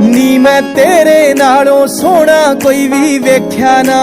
ਨੀ ਮੈਂ ਤੇਰੇ ਨਾਲੋਂ ਸੋਹਣਾ ਕੋਈ ਵੀ ਵੇਖਿਆ ਨਾ।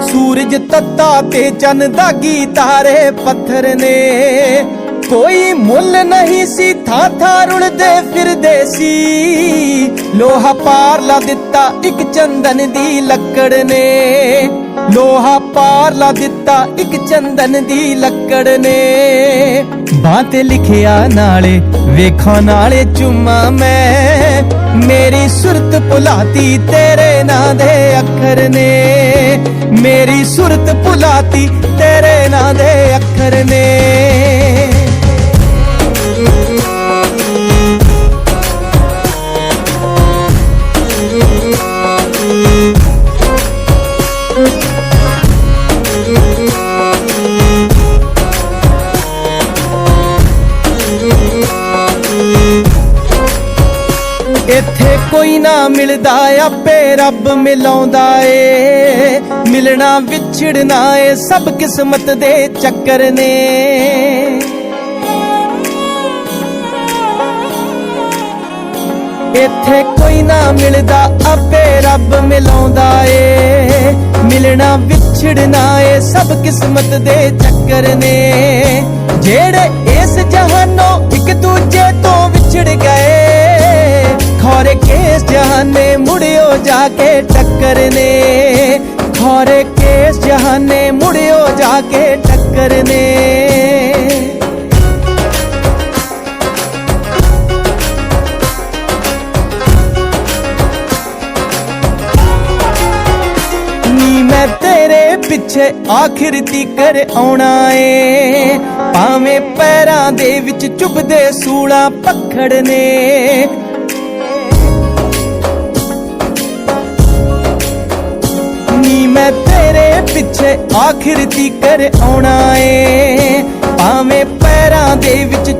ਸੂਰਜ ਤੱਤਾ ਤੇ ਚੰਨ ਦਾਗੀ ਤਾਰੇ ਪੱਥਰ ਨੇ। ਕੋਈ ਮੁੱਲ ਨਹੀਂ ਸੀ, ਥਾਂ ਥਾਂ ਰੁਲਦੇ ਫਿਰਦੇ ਸੀ। ਲੋਹਾ ਪਾਰ ਲਾ ਦਿੱਤਾ ਇੱਕ ਚੰਦਨ ਦੀ ਲੱਕੜ ਨੇ। ਲੋਹਾ ਪਾਰ ਲਾ ਦਿੱਤਾ ਇੱਕ ਚੰਦਨ ਦੀ ਲੱਕੜ ਨੇ। ਬਾਂਹ ਤੇ ਲਿਖਿਆ ਨਾਲੇ, ਵੇਖਾਂ ਨਾਲੇ ਚੁੰਮਾ ਮੈਂ। ਮੇਰੀ ਸੁਰਤ ਭੁਲਾਤੀ ਤੇਰੇ ਨਾਂ ਦੇ ਅੱਖਰ ਨੇ। ਮੇਰੀ ਸੁਰਤ ਭੁਲਾਤੀ ਤੇਰੇ ਨਾਂ ਦੇ ਅੱਖਰ ਨੇ। ਇੱਥੇ ਕੋਈ ਨਾ ਮਿਲਦਾ, ਆਪੇ ਰੱਬ ਮਿਲਾਉਂਦਾ ਏ। ਮਿਲਣਾ ਵਿਛੜਨਾ ਏ, ਸਭ ਕਿਸਮਤ ਦੇ ਚੱਕਰ ਨੇ। ਇੱਥੇ ਕੋਈ ਨਾ ਮਿਲਦਾ, ਆਪੇ ਰੱਬ ਮਿਲਾਉਂਦਾ ਏ। ਮਿਲਣਾ ਵਿਛੜਨਾ ਏ, ਸਭ ਕਿਸਮਤ ਦੇ ਚੱਕਰ ਨੇ। ਜਿਹੜੇ ਇਸ ਜਹਾਨੋਂ ਇੱਕ ਦੂਜੇ ਤੋਂ ਜਾ ਕੇ ਟੱਕਰ ਨੇ ਖੋਰੇ ਕੇਸ ਜਹਾਨੇ ਮੁੜਿਓ ਜਾ ਕੇ ਟੱਕਰ ਨੇ ਨੀ ਮੈਂ ਤੇਰੇ ਪਿੱਛੇ ਆਖਿਰ ਤੀਕਰ ਆਉਣਾ ਏ ਭਾਵੇਂ ਪੈਰਾਂ ਦੇ ਵਿੱਚ ਚੁੱਭਦੇ ਸੂਲਾਂ ਪੱਖੜ ਨੇ ਮੈਂ ਤੇਰੇ ਪਿੱਛੇ ਆਖਿਰ ਤੀਕਰ ਆਉਣਾ ਏ। ਭਾਵੇਂ ਪੈਰਾਂ ਦੇ ਵਿੱਚ